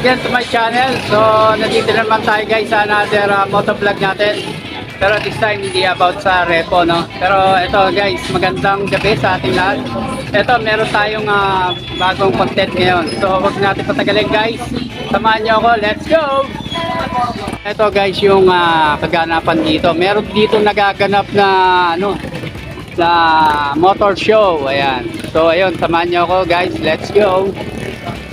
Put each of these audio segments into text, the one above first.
again to my channel. So, nandito naman tayo guys sa another uh, motovlog natin. Pero this time hindi about sa repo, no? Pero ito guys, magandang gabi sa ating lahat. Ito, meron tayong uh, bagong content ngayon. So, wag natin patagalin guys. Samahan niyo ako, let's go! Ito guys, yung uh, kaganapan dito. Meron dito nagaganap na ano, na motor show. Ayan. So, ayun, samahan niyo ako guys. Let's go!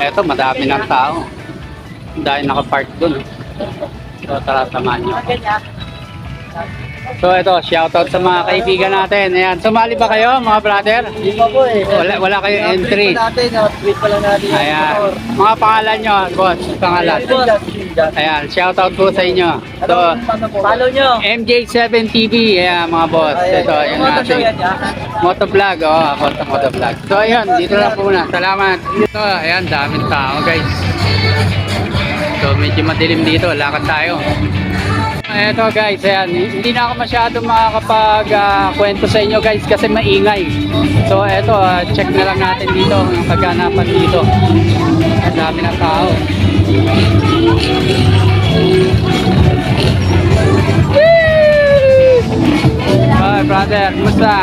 Eto, madami ng tao. Dahil nakapark dun. So, tara, samahan nyo. So, ito, shoutout sa mga kaibigan natin. Ayan, sumali ba kayo, mga brother? Hindi pa po eh. Wala, wala kayo entry. Pa natin, tweet pa lang natin. Ayan. Mga pangalan nyo, boss, pangalan. Ayan, shoutout po sa inyo. So, Follow nyo. MJ7 TV, ayan mga boss. Ito, yung ating motovlog, oh, ako sa motovlog. So, ayun, dito lang po muna. Salamat. Dito, ayan, daming tao, guys. So, medyo madilim dito. Lakad tayo. Eto guys, ayan, hindi na ako masyado makakapag ah, kwento sa inyo guys kasi maingay. So eto, ah, check na lang natin dito ang kaganapan dito. Ang dami ng tao. Hi brother, kumusta?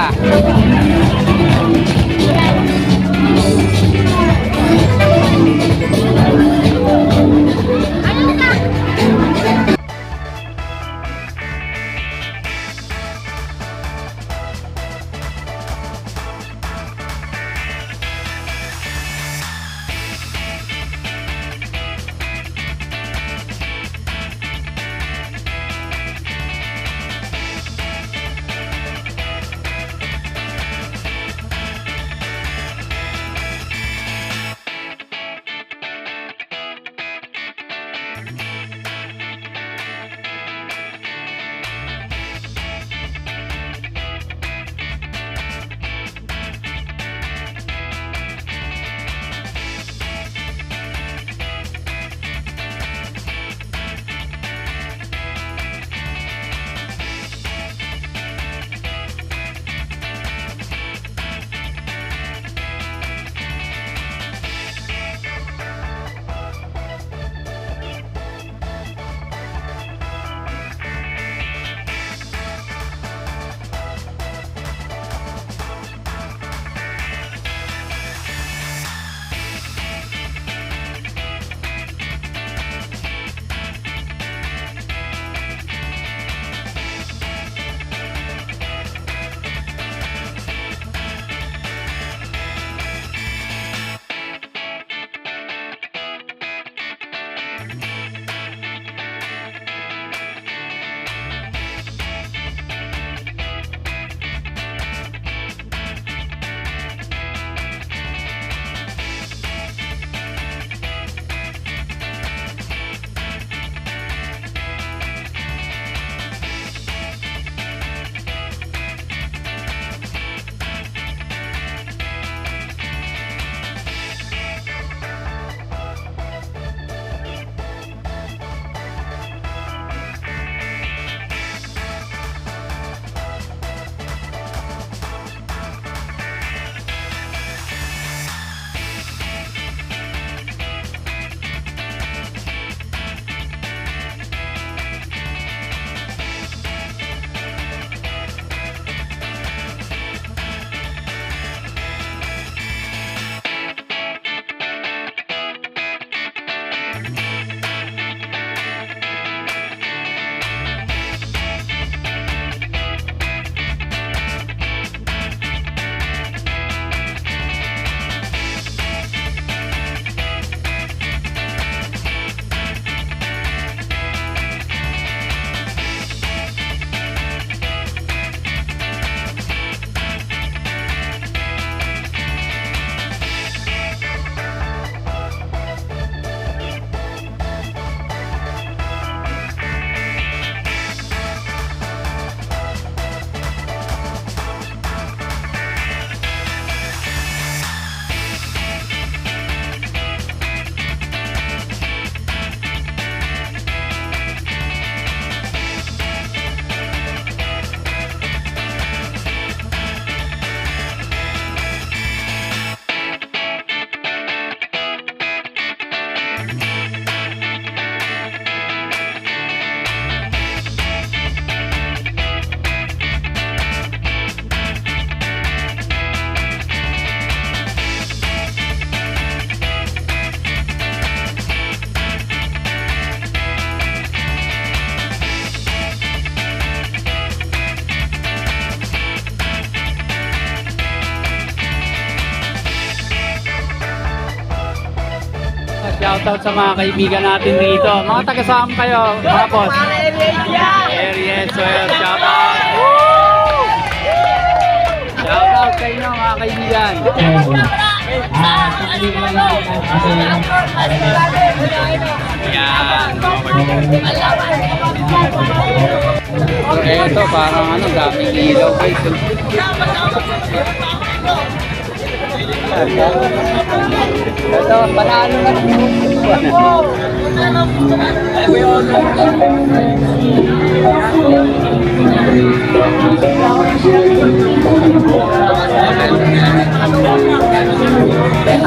Shoutout sa mga kaibigan natin dito. Mga taga-saan kayo, mga boss? Aries, yun, shoutout. Shoutout sa inyo mga kaibigan. Yan. Eto, parang ano, daming ilaw guys. Ito, panalo na.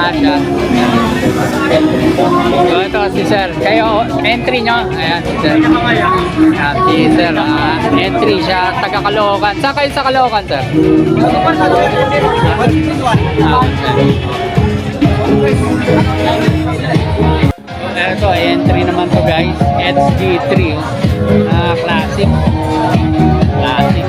Asya. Sir. Kayo, entry nyo. Ayan, si sir. Ayan, si sir. ah, entry siya, taga Caloocan. Saan kayo sa Caloocan, sir? Ah, Ito, entry naman to guys. SG3. Ah, classic. Classic.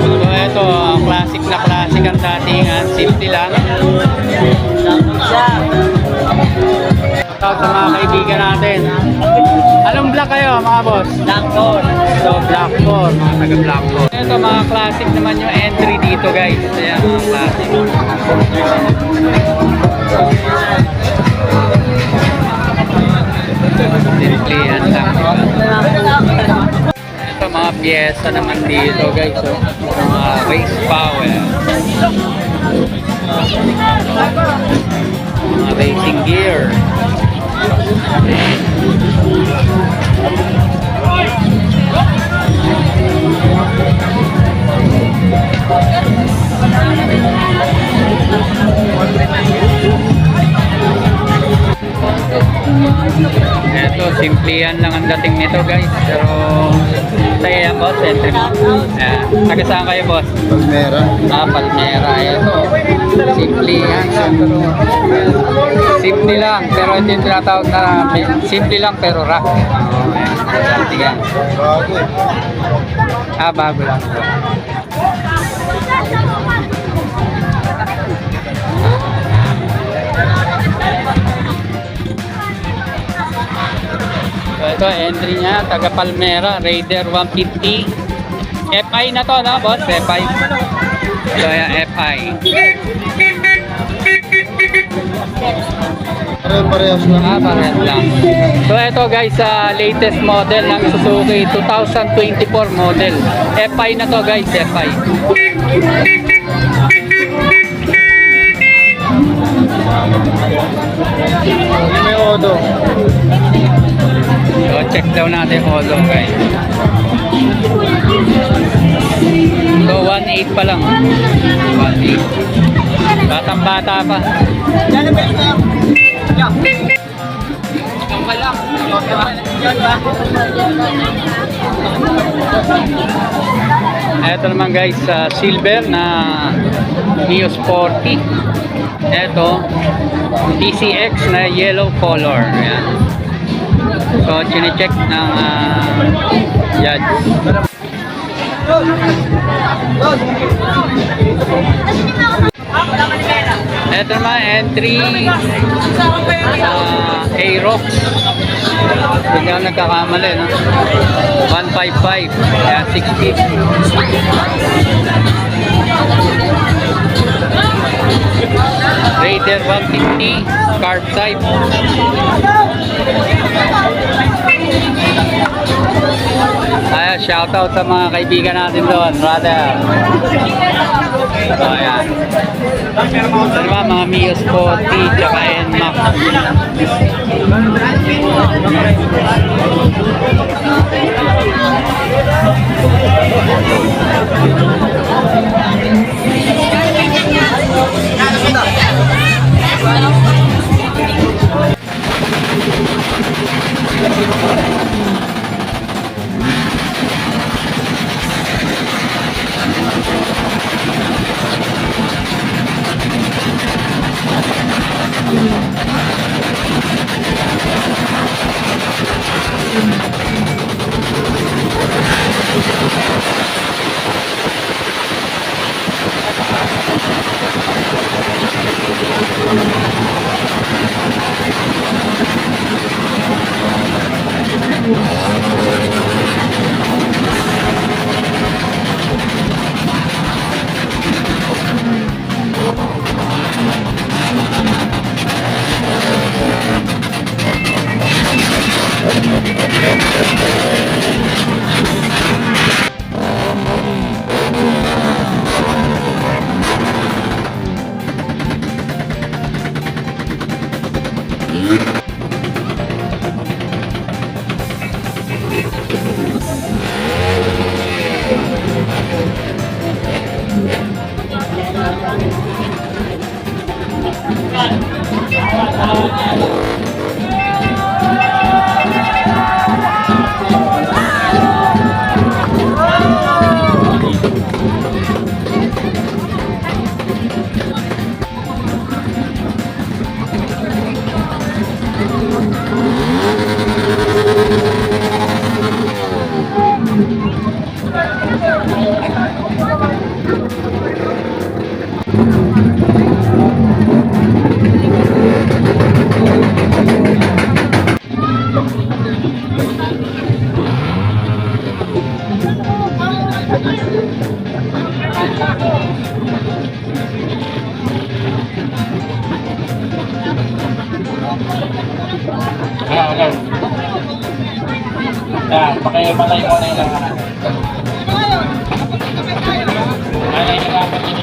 So ito, classic na classic ang datingan. Simple lang. Shoutout sa mga kaibigan natin. Anong black kayo mga boss? Blackboard. So, Blackboard, mga taga Blackboard. Ito, mga classic naman yung entry dito, guys. Ayan, mga classic. Simple yan lang. Ito, mga pyesa naman dito, guys. So, mga race power. Mga racing gear. Yan lang ang dating nito guys. Pero, tayo yan boss, entry mo. Ayan. Taga saan kayo boss? Palmera. Ah, Palmera. Ito, simple yan. Ayan. Simple lang, pero hindi tinatawag na simple lang pero rock. Ayan. Sige. Bago eh. Ah, bago lang. Ito, entry niya, taga Palmera, Raider 150. FI na to, no, boss? FI. So, yan, FI. Pare-parehas lang. Ah, parehas lang. So, ito guys, sa latest model ng Suzuki 2024 model. FI na to guys, FI. May odo. So, check daw natin Odo guys. So, 1.8 pa lang. 1.8. Batang bata pa. Ka lang. Ito naman guys, sa silver na Mio Sporty. Ito, TCX na yellow color. Ayan. So, chinecheck ng uh, judge. Ito naman, entry uh, Aerox. Hindi ako nagkakamali, no? 155. Kaya 60. Raider 150 carb type Ayan, shoutout sa mga kaibigan natin doon, brother. So, ayan. Ano so, diba, mga Mio Sporty, tsaka NMAC. Thank Wala. Yan, pakipatay mo na yung lahat. Ay, dapat din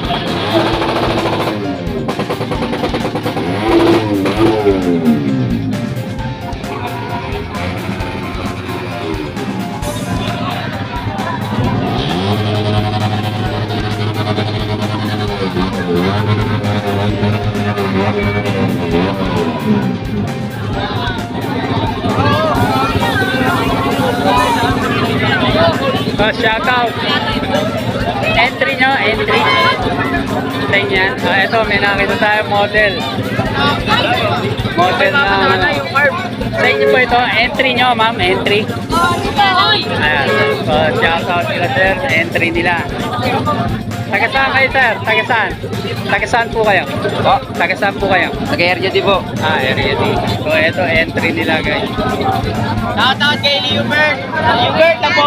Oh, dito, may nakita tayo model. Model na ano. Sa inyo po ito, entry nyo ma'am, entry. Ayan, so shout out nila sir, entry nila. Taga saan kayo sir? Taga saan? Taga saan po kayo? Po? Taga saan po kayo? Taga Area D po. Ah, Area D. So ito, entry nila guys. Shout out kay Liubert. Liubert na po.